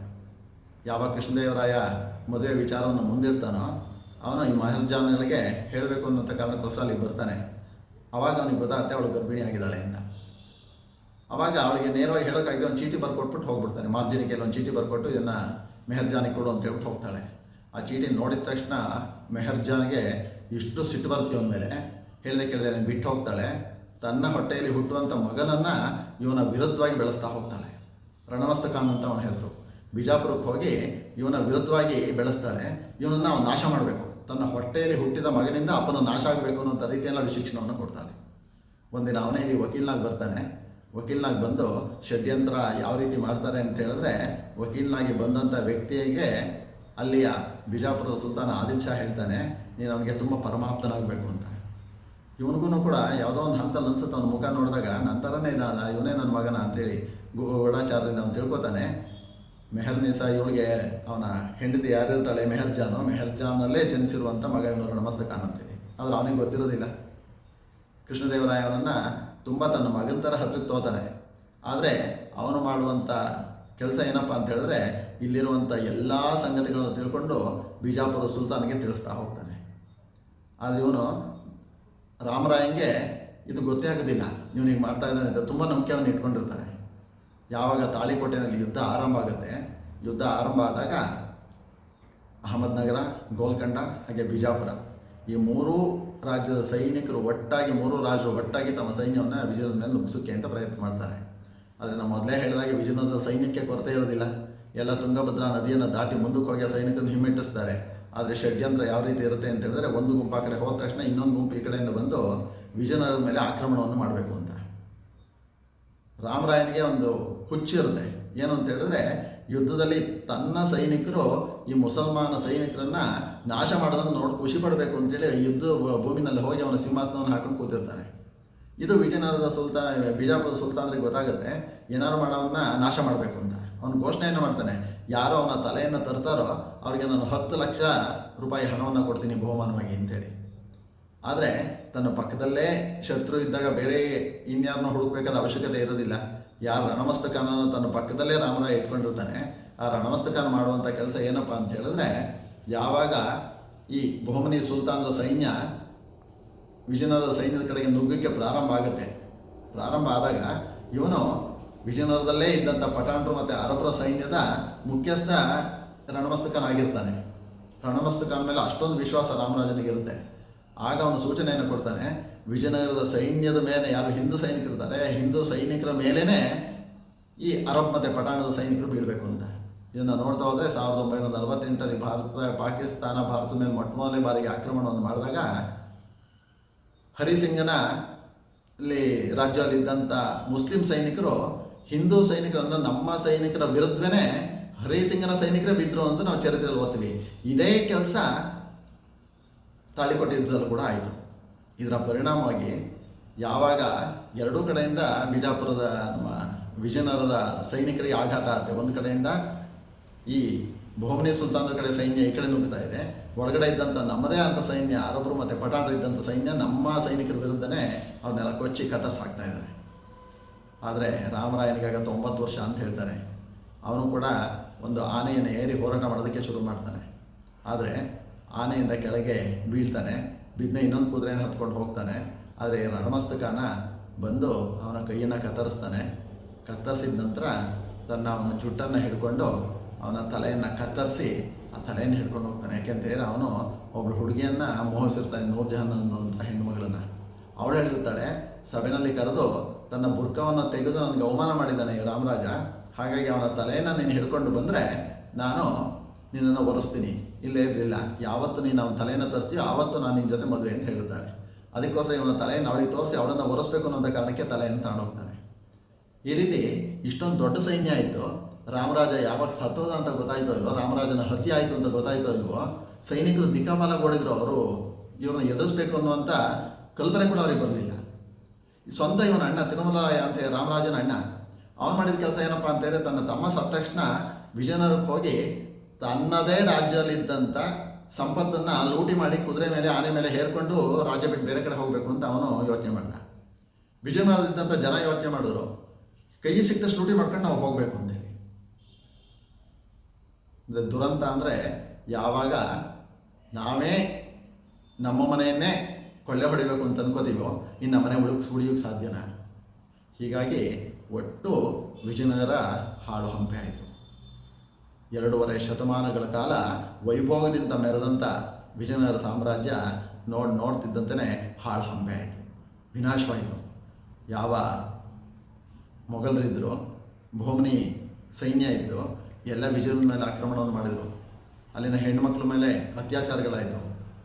ಯಾವಾಗ ಕೃಷ್ಣದೇವರಾಯ ಮದುವೆ ವಿಚಾರವನ್ನು ಮುಂದಿಡ್ತಾನೋ, ಅವನು ಈ ಮಹರ್ಜಾನ್ಗಳಿಗೆ ಹೇಳಬೇಕು ಅನ್ನೋಂಥ ಕಾರಣಕ್ಕೋಸ್ಕರ ಅಲ್ಲಿಗೆ ಬರ್ತಾನೆ. ಅವಾಗ ಅವನಿಗೆ ಗೊತ್ತಾಗುತ್ತೆ ಅವಳು ಗರ್ಭಿಣಿ ಆಗಿದ್ದಾಳೆ ಅಂತ. ಅವಾಗ ಅವಳಿಗೆ ನೇರವಾಗಿ ಹೇಳೋಕ್ಕಾಗಿ ಒಂದು ಚೀಟಿ ಬರ್ಕೊಟ್ಬಿಟ್ಟು ಹೋಗ್ಬಿಡ್ತಾನೆ. ಮಾರ್ಜಿನಿಗೆ ಒಂದು ಚೀಟಿ ಬರ್ಕೊಟ್ಟು ಇದನ್ನು ಮೆಹರ್ಜಾನಿಗೆ ಕೊಡು ಅಂತ ಹೇಳ್ಬಿಟ್ಟು ಹೋಗ್ತಾಳೆ. ಆ ಚೀಟಿ ನೋಡಿದ ತಕ್ಷಣ ಮೆಹರ್ಜಾನ್ಗೆ ಇಷ್ಟು ಸಿಟ್ಟು ಬರ್ತೀವಿ ಅಂದಮೇಲೆ ಮೇಲೆ. ಹೇಳ್ದೆ ಕೇಳಿದೆ ಬಿಟ್ಟು ಹೋಗ್ತಾಳೆ. ತನ್ನ ಹೊಟ್ಟೆಯಲ್ಲಿ ಹುಟ್ಟುವಂಥ ಮಗನನ್ನು ಇವನ ವಿರುದ್ಧವಾಗಿ ಬೆಳೆಸ್ತಾ ಹೋಗ್ತಾಳೆ. ರಣಮಸ್ತ ಖಾನ್ ಅಂತ ಅವನ ಹೆಸರು. ಬಿಜಾಪುರಕ್ಕೆ ಹೋಗಿ ಇವನ ವಿರುದ್ಧವಾಗಿ ಬೆಳೆಸ್ತಾಳೆ. ಇವನನ್ನು ಅವನು ನಾಶ ಮಾಡಬೇಕು. ತನ್ನ ಹೊಟ್ಟೆಯಲ್ಲಿ ಹುಟ್ಟಿದ ಮಗನಿಂದ ಅಪ್ಪನ ನಾಶ ಆಗಬೇಕು ಅನ್ನೋ ರೀತಿಯಲ್ಲಿ ಅವಳು ಶಿಕ್ಷಣವನ್ನು ಕೊಡ್ತಾಳೆ. ಒಂದಿನ ಅವನೇ ಇಲ್ಲಿ ವಕೀಲನಾಗಿ ಬರ್ತಾನೆ. ವಕೀಲ್ನಾಗಿ ಬಂದು ಷಡ್ಯಂತ್ರ ಯಾವ ರೀತಿ ಮಾಡ್ತಾರೆ ಅಂತ ಹೇಳಿದ್ರೆ, ವಕೀಲ್ನಾಗಿ ಬಂದಂಥ ವ್ಯಕ್ತಿಯಿಗೆ ಅಲ್ಲಿಯ ಬಿಜಾಪುರದ ಸುಲ್ತಾನ ಆದಿಲ್ ಶಾ ಹೇಳ್ತಾನೆ, ನೀನು ಅವನಿಗೆ ತುಂಬ ಪರಮಾಪ್ತನಾಗಬೇಕು ಅಂತ. ಇವನಿಗೂ ಕೂಡ ಯಾವುದೋ ಒಂದು ಹಂತಲ್ಲಿ ಅನ್ಸುತ್ತೆ ಅವನ ಮುಖ ನೋಡಿದಾಗ ನನ್ನ ಥರನೇ ಇದ್ದಾನ ಇವನೇ ನನ್ನ ಮಗನ ಅಂತೇಳಿ ಗೂಢಾಚಾರದಿಂದ ಅವನು ತಿಳ್ಕೊತಾನೆ. ಮೆಹರ್ ನಿಸಾ ಇವಳಿಗೆ ಅವನ ಹೆಂಡತಿ ಯಾರಿರ್ತಾಳೆ? ಮೆಹರ್ ಜಾನು. ಮೆಹರ್ ಜಾನಲ್ಲೇ ಜನಿಸಿರುವಂಥ ಮಗ ಇವನು ನಮಸ್ತಕ ಆದ್ರೆ ಅವನಿಗೆ ಗೊತ್ತಿರೋದಿಲ್ಲ. ಕೃಷ್ಣದೇವರಾಯ ಅವನನ್ನು ತುಂಬ ತನ್ನ ಮಗನ ಥರ ಹತ್ತಿರ ತೋತಾನೆ ಆದರೆ ಅವನು ಮಾಡುವಂಥ ಕೆಲಸ ಏನಪ್ಪ ಅಂತ ಹೇಳಿದ್ರೆ ಇಲ್ಲಿರುವಂಥ ಎಲ್ಲ ಸಂಗತಿಗಳನ್ನು ತಿಳ್ಕೊಂಡು ಬಿಜಾಪುರ ಸುಲ್ತಾನಿಗೆ ತಿಳಿಸ್ತಾ ಹೋಗ್ತಾನೆ. ಆದರೆ ಇವನು ರಾಮರಾಯಂಗೆ ಇದು ಗೊತ್ತೇ ಆಗೋದಿಲ್ಲ. ಇವನಿಗೆ ಮಾಡ್ತಾ ಇದ್ದಾನೆ ಅಂತ ತುಂಬ ನಂಬಿಕೆ ಅವನು ಇಟ್ಕೊಂಡಿರ್ತಾನೆ. ಯಾವಾಗ ತಾಳಿಕೋಟೆಯಲ್ಲಿ ಯುದ್ಧ ಆರಂಭ ಆಗುತ್ತೆ, ಯುದ್ಧ ಆರಂಭ ಆದಾಗ ಅಹಮದ್ನಗರ, ಗೋಲ್ಕಂಡ, ಹಾಗೆ ಬಿಜಾಪುರ ಈ ಮೂರೂ ರಾಜ್ಯದ ಸೈನಿಕರು ಒಟ್ಟಾಗಿ, ಮೂರು ರಾಜರು ಒಟ್ಟಾಗಿ ತಮ್ಮ ಸೈನ್ಯವನ್ನು ವಿಜಯದ ಮೇಲೆ ನುಗ್ಗಿಸೋಕ್ಕೆ ಅಂತ ಪ್ರಯತ್ನ ಮಾಡ್ತಾರೆ. ಆದರೆ ನಾವು ಮೊದಲೇ ಹೇಳಿದಾಗ ವಿಜಯನಗರದ ಸೈನ್ಯಕ್ಕೆ ಕೊರತೆ ಇರೋದಿಲ್ಲ. ಎಲ್ಲ ತುಂಗಭದ್ರಾ ನದಿಯನ್ನು ದಾಟಿ ಮುಂದಕ್ಕೆ ಹೋಗಿ ಸೈನಿಕರನ್ನು ಹಿಮ್ಮೆಟ್ಟಿಸ್ತಾರೆ. ಆದರೆ ಷಡ್ಯಂತ್ರ ಯಾವ ರೀತಿ ಇರುತ್ತೆ ಅಂತ ಹೇಳಿದ್ರೆ ಒಂದು ಗುಂಪು ಆ ಕಡೆ ಹೋದ ತಕ್ಷಣ ಇನ್ನೊಂದು ಗುಂಪು ಈ ಕಡೆಯಿಂದ ಬಂದು ವಿಜಯನಗರದ ಮೇಲೆ ಆಕ್ರಮಣವನ್ನು ಮಾಡಬೇಕು ಅಂತ. ರಾಮರಾಯನಿಗೆ ಒಂದು ಹುಚ್ಚಿರುತ್ತೆ ಏನು ಅಂತ ಹೇಳಿದ್ರೆ ಯುದ್ಧದಲ್ಲಿ ತನ್ನ ಸೈನಿಕರು ಈ ಮುಸಲ್ಮಾನ ಸೈನಿಕರನ್ನ ನಾಶ ಮಾಡೋದನ್ನು ನೋಡಿ ಖುಷಿ ಪಡಬೇಕು ಅಂತೇಳಿ ಯುದ್ಧ ಭೂಮಿನಲ್ಲಿ ಹೋಗಿ ಅವನ ಸಿಂಹಾಸನವನ್ನು ಹಾಕೊಂಡು ಕೂತಿರ್ತಾನೆ ಇದು ವಿಜಯನಗರದ ಸುಲ್ತಾನ್ ಬಿಜಾಪುರ ಸುಲ್ತಾನ್ರಿಗೆ ಗೊತ್ತಾಗುತ್ತೆ ಏನಾರು ಮಾಡೋವನ್ನ ನಾಶ ಮಾಡಬೇಕು ಅಂತ. ಅವನು ಘೋಷಣೆಯನ್ನು ಮಾಡ್ತಾನೆ, ಯಾರೋ ಅವನ ತಲೆಯನ್ನು ತರ್ತಾರೋ ಅವ್ರಿಗೆ ನಾನು ಹತ್ತು ಲಕ್ಷ ರೂಪಾಯಿ ಹಣವನ್ನು ಕೊಡ್ತೀನಿ ಬಹುಮಾನವಾಗಿ ಅಂತೇಳಿ. ಆದರೆ ತನ್ನ ಪಕ್ಕದಲ್ಲೇ ಶತ್ರು ಇದ್ದಾಗ ಬೇರೆ ಇನ್ಯಾರನ್ನ ಹುಡುಕಬೇಕಾದ ಅವಶ್ಯಕತೆ ಇರೋದಿಲ್ಲ. ಯಾರು ರಣಮಸ್ತಕನ ತನ್ನ ಪಕ್ಕದಲ್ಲೇ ರಾಮರಾಯ ಇಟ್ಕೊಂಡಿರ್ತಾನೆ, ಆ ರಣಮಸ್ತಕನ ಮಾಡುವಂಥ ಕೆಲಸ ಏನಪ್ಪ ಅಂತ ಹೇಳಿದ್ರೆ ಯಾವಾಗ ಈ ಬಹುಮನಿ ಸುಲ್ತಾನರ ಸೈನ್ಯ, ವಿಜಯನಗರದ ಸೈನ್ಯದ ಕಡೆಗೆ ನುಗ್ಗಕ್ಕೆ ಪ್ರಾರಂಭ ಆಗುತ್ತೆ. ಪ್ರಾರಂಭ ಆದಾಗ ಇವನು ವಿಜಯನಗರದಲ್ಲೇ ಇದ್ದಂಥ ಪಠಾಣರು ಮತ್ತು ಅರಬರ ಸೈನ್ಯದ ಮುಖ್ಯಸ್ಥ ರಣಮಸ್ತಕನಾಗಿರ್ತಾನೆ. ರಣಮಸ್ತಕನ ಮೇಲೆ ಅಷ್ಟೊಂದು ವಿಶ್ವಾಸ ರಾಮರಾಜನಿಗೆ ಇರುತ್ತೆ. ಆಗ ಅವನು ಸೂಚನೆಯನ್ನು ಕೊಡ್ತಾನೆ, ವಿಜಯನಗರದ ಸೈನ್ಯದ ಮೇಲೆ ಯಾರು ಹಿಂದೂ ಸೈನಿಕರಿದ್ದಾರೆ, ಹಿಂದೂ ಸೈನಿಕರ ಮೇಲೇ ಈ ಅರಬ್ ಮತ್ತು ಪಠಾಣದ ಸೈನಿಕರು ಬೀಳಬೇಕು ಅಂತ. ಇದನ್ನು ನೋಡ್ತಾ ಹೋದರೆ ಸಾವಿರದ ಒಂಬೈನೂರ ನಲವತ್ತೆಂಟರಲ್ಲಿ ಭಾರತ, ಪಾಕಿಸ್ತಾನ ಭಾರತದ ಮೇಲೆ ಮೊಟ್ಟ ಮೊದಲನೇ ಬಾರಿಗೆ ಆಕ್ರಮಣವನ್ನು ಮಾಡಿದಾಗ ಹರಿಸಿಂಗನ ಅಲ್ಲಿ ರಾಜ್ಯದಲ್ಲಿದ್ದಂಥ ಮುಸ್ಲಿಂ ಸೈನಿಕರು, ಹಿಂದೂ ಸೈನಿಕರನ್ನು ನಮ್ಮ ಸೈನಿಕರ ವಿರುದ್ಧವೇ ಹರಿಸಿಂಗನ ಸೈನಿಕರೇ ಬಿದ್ದರು ಅಂತ ನಾವು ಚರಿತ್ರೆಯಲ್ಲಿ ಓದ್ತೀವಿ. ಇದೇ ಕೆಲಸ ತಾಳಿಕೋಟೆ ಯುದ್ಧದಲ್ಲೂ ಕೂಡ ಆಯಿತು. ಇದರ ಪರಿಣಾಮವಾಗಿ ಯಾವಾಗ ಎರಡೂ ಕಡೆಯಿಂದ ಬಿಜಾಪುರದ ನಮ್ಮ ವಿಜಯನಗರದ ಸೈನಿಕರಿಗೆ ಆಘಾತ ಆಗುತ್ತೆ. ಒಂದು ಕಡೆಯಿಂದ ಈ ಭೋಮನಿ ಸುಲ್ತಾನರ ಕಡೆ ಸೈನ್ಯ ಈ ಕಡೆ ನುಗ್ತಾ ಇದೆ. ಹೊರಗಡೆ ಇದ್ದಂಥ ನಮ್ಮದೇ ಅಂತ ಸೈನ್ಯ ಅರಬರು ಮತ್ತು ಪಠಾಣರು ಇದ್ದಂಥ ಸೈನ್ಯ, ನಮ್ಮ ಸೈನಿಕರ ವಿರುದ್ಧನೇ ಅವನ್ನೆಲ್ಲ ಕೊಚ್ಚಿ ಕತ್ತರಿಸಾಕ್ತಾ ಇದ್ದಾರೆ. ಆದರೆ ರಾಮರಾಯನಿಗಾಗ ತೊಂಬತ್ತು ವರ್ಷ ಅಂತ ಹೇಳ್ತಾರೆ. ಅವನು ಕೂಡ ಒಂದು ಆನೆಯನ್ನು ಏರಿ ಹೋರಾಟ ಮಾಡೋದಕ್ಕೆ ಶುರು ಮಾಡ್ತಾನೆ. ಆದರೆ ಆನೆಯಿಂದ ಕೆಳಗೆ ಬೀಳ್ತಾನೆ. ಬಿದ್ದನೆ ಇನ್ನೊಂದು ಕುದುರೆಯನ್ನು ಹತ್ಕೊಂಡು ಹೋಗ್ತಾನೆ. ಆದರೆ ರಣಮಸ್ತಕನ ಬಂದು ಅವನ ಕೈಯನ್ನು ಕತ್ತರಿಸ್ತಾನೆ. ಕತ್ತರಿಸಿದ ನಂತರ ತನ್ನ ಅವನ ಜುಟ್ಟನ್ನು ಹಿಡ್ಕೊಂಡು ಅವನ ತಲೆಯನ್ನು ಕತ್ತರಿಸಿ ಆ ತಲೆಯನ್ನು ಹಿಡ್ಕೊಂಡು ಹೋಗ್ತಾನೆ. ಯಾಕೆಂತ ಅವನು ಒಬ್ಬಳು ಹುಡುಗಿಯನ್ನು ಮೋಹಿಸಿರ್ತಾನೆ ನೂರು ಜಹಾನ್ ಅನ್ನುವಂಥ ಹೆಣ್ಣುಮಗಳನ್ನ ಅವಳು ಹೇಳಿರ್ತಾಳೆ, ಸಭೆನಲ್ಲಿ ಕರೆದು ತನ್ನ ಬುರ್ಕವನ್ನು ತೆಗೆದು ನನಗೆ ಅವಮಾನ ಮಾಡಿದ್ದಾನೆ ರಾಮರಾಜ. ಹಾಗಾಗಿ ಅವನ ತಲೆಯನ್ನು ನೀನು ಹಿಡ್ಕೊಂಡು ಬಂದರೆ ನಾನು ನಿನ್ನನ್ನು ಒರೆಸ್ತೀನಿ. ಇಲ್ಲೇ ಇರಲಿಲ್ಲ. ಯಾವತ್ತು ನೀನು ಅವನ ತಲೆಯನ್ನು ತರಿಸ್ತೀಯೋ ಆವತ್ತು ನಾನು ನಿನ್ನ ಜೊತೆ ಮದುವೆ ಅಂತ ಹೇಳ್ತಾಳೆ ಅದಕ್ಕೋಸ್ಕರ ಇವನ ತಲೆಯನ್ನು ಅವಳಿಗೆ ತೋರಿಸಿ ಅವಳನ್ನು ಒರೆಸ್ಬೇಕು ಅನ್ನೋಂಥ ಕಾರಣಕ್ಕೆ ತಲೆಯನ್ನು ತಗೊಂಡೋಗ್ತಾನೆ ಈ ರೀತಿ ಇಷ್ಟೊಂದು ದೊಡ್ಡ ಸೈನ್ಯ ಆಯಿತು ರಾಮರಾಜ ಯಾವಾಗ ಸತ್ತೋದ ಅಂತ ಗೊತ್ತಾಯ್ತೋ ಇಲ್ವೋ? ರಾಮರಾಜನ ಹತ್ಯೆ ಆಯಿತು ಅಂತ ಗೊತ್ತಾಯ್ತೋ ಇಲ್ವೋ? ಸೈನಿಕರು ದಿಕ್ಕಾಪಾಲ ಕೊಡಿದ್ರು ಅವರು. ಇವ್ರನ್ನ ಎದುರಿಸ್ಬೇಕು ಅನ್ನುವಂಥ ಕಲ್ಪನೆ ಕೂಡ ಅವ್ರಿಗೆ ಬರಲಿಲ್ಲ. ಸ್ವಂತ ಇವನ ಅಣ್ಣ ತಿರುಮಲಾಯ ಅಂತ ರಾಮರಾಜನ ಅಣ್ಣ, ಅವನು ಮಾಡಿದ ಕೆಲಸ ಏನಪ್ಪ ಅಂತ ಹೇಳಿದ್ರೆ ತನ್ನ ತಮ್ಮ ಸತ್ತ ತಕ್ಷಣ ವಿಜಯನಗರಕ್ಕೆ ಹೋಗಿ ತನ್ನದೇ ರಾಜ್ಯದಲ್ಲಿದ್ದಂಥ ಸಂಪತ್ತನ್ನು ಲೂಟಿ ಮಾಡಿ ಕುದುರೆ ಮೇಲೆ, ಆನೆ ಮೇಲೆ ಹೇರ್ಕೊಂಡು ರಾಜ್ಯ ಬಿಟ್ಟು ಬೇರೆ ಕಡೆ ಹೋಗಬೇಕು ಅಂತ ಅವನು ಯೋಚನೆ ಮಾಡಿದ. ವಿಜಯನಗರದಿದ್ದಂಥ ಜನ ಯೋಚನೆ ಮಾಡಿದ್ರು. ಕೈ ಸಿಕ್ಕಷ್ಟು ಲೂಟಿ ಮಾಡ್ಕೊಂಡು ನಾವು ಹೋಗಬೇಕು ಅಂತೇಳಿ ದುರಂತ ಅಂದರೆ ಯಾವಾಗ ನಾವೇ ನಮ್ಮ ಮನೆಯನ್ನೇ ಕೊಳ್ಳೆ ಹೊಡಿಬೇಕು ಅಂತ ಅನ್ಕೋತೀವೋ, ಇನ್ನು ಮನೆ ಉಳಿಸ್ ಉಳಿಯೋಕ್ಕೆ ಸಾಧ್ಯನಾ? ಹೀಗಾಗಿ ಒಟ್ಟು ವಿಜಯನಗರ ಹಾಳು ಹಂಪೆ ಆಯಿತು. ಎರಡೂವರೆ ಶತಮಾನಗಳ ಕಾಲ ವೈಭೋಗದಿಂದ ಮೆರೆದಂಥ ವಿಜಯನಗರ ಸಾಮ್ರಾಜ್ಯ ನೋಡಿ ನೋಡ್ತಿದ್ದಂತೆಯೇ ಹಾಳು ಹಂಪೆ ಆಯಿತು. ವಿನಾಶವಾಯಿತು. ಯಾವ ಮೊಘಲರಿದ್ದರು ಭೂಮಿ ಸೈನ್ಯ ಇದ್ದು ಎಲ್ಲ ವಿಜಯನ ಮೇಲೆ ಆಕ್ರಮಣವನ್ನು ಮಾಡಿದರು. ಅಲ್ಲಿನ ಹೆಣ್ಮಕ್ಳ ಮೇಲೆ ಅತ್ಯಾಚಾರಗಳಾಯಿತು,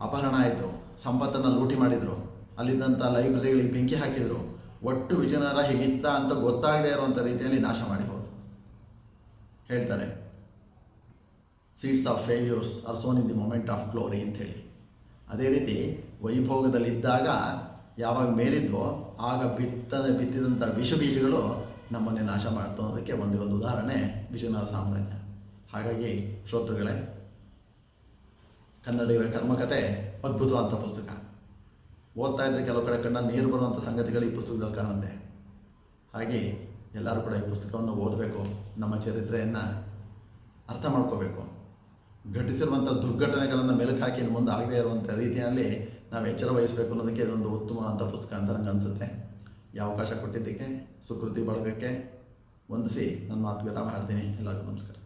ಅಪಹರಣ ಆಯಿತು, ಸಂಪತ್ತನ್ನು ಲೂಟಿ ಮಾಡಿದರು. ಅಲ್ಲಿದ್ದಂಥ ಲೈಬ್ರರಿಗಳಿಗೆ ಬೆಂಕಿ ಹಾಕಿದರು. ಒಟ್ಟು ವಿಜಯನಗರ ಹೇಗಿತ್ತ ಅಂತ ಗೊತ್ತಾಗದೇ ಇರುವಂಥ ರೀತಿಯಲ್ಲಿ ನಾಶ ಮಾಡಿಬೋದು ಹೇಳ್ತಾರೆ seeds of failures are sown in the moment of glory ಅಂಥೇಳಿ ಅದೇ ರೀತಿ ವೈಭೋಗದಲ್ಲಿದ್ದಾಗ ಯಾವಾಗ ಮೇಲಿದ್ವೋ ಆಗ ಬಿತ್ತದ ಬಿತ್ತಿದಂಥ ವಿಷ ಬೀಜಗಳು ನಮ್ಮನ್ನೇ ನಾಶ ಮಾಡ್ತು ಅನ್ನೋದಕ್ಕೆ ಒಂದೇ ಒಂದು ಉದಾಹರಣೆ ವಿಜಯನಗರ ಸಾಮ್ರಾಜ್ಯ. ಹಾಗಾಗಿ ಶ್ರೋತೃಗಳೇ, ಕನ್ನಡಿಗರ ಕರ್ಮಕತೆ ಅದ್ಭುತವಾದಂಥ ಪುಸ್ತಕ. ಓದ್ತಾ ಇದ್ರೆ ಕೆಲವು ಕಡೆ ಕಂಡ ನೀರು ಬರುವಂಥ ಸಂಗತಿಗಳು ಈ ಪುಸ್ತಕದಲ್ಲಿ ಕಾಣುತ್ತೆ. ಹಾಗೆ ಎಲ್ಲರೂ ಕೂಡ ಈ ಪುಸ್ತಕವನ್ನು ಓದಬೇಕು, ನಮ್ಮ ಚರಿತ್ರೆಯನ್ನು ಅರ್ಥ ಮಾಡ್ಕೋಬೇಕು. ಘಟಿಸಿರುವಂಥ ದುರ್ಘಟನೆಗಳನ್ನು ಮೆಲುಕು ಹಾಕಿ ಮುಂದೆ ಆಗದೇ ಇರುವಂಥ ರೀತಿಯಲ್ಲಿ ನಾವು ಎಚ್ಚರ ವಹಿಸಬೇಕು ಅನ್ನೋದಕ್ಕೆ ಇದೊಂದು ಉತ್ತಮವಾದಂಥ ಪುಸ್ತಕ ಅಂತ ನನಗೆ ಅನಿಸುತ್ತೆ. ಈ ಅವಕಾಶ ಕೊಟ್ಟಿದ್ದಕ್ಕೆ ಸುಕೃತಿ ಬಳಗಕ್ಕೆ ವಂದಿಸಿ ನನ್ನ ಮಾತು ಮಾಡ್ತೀನಿ ಎಲ್ಲರಿಗೂ ನಮಸ್ಕಾರ.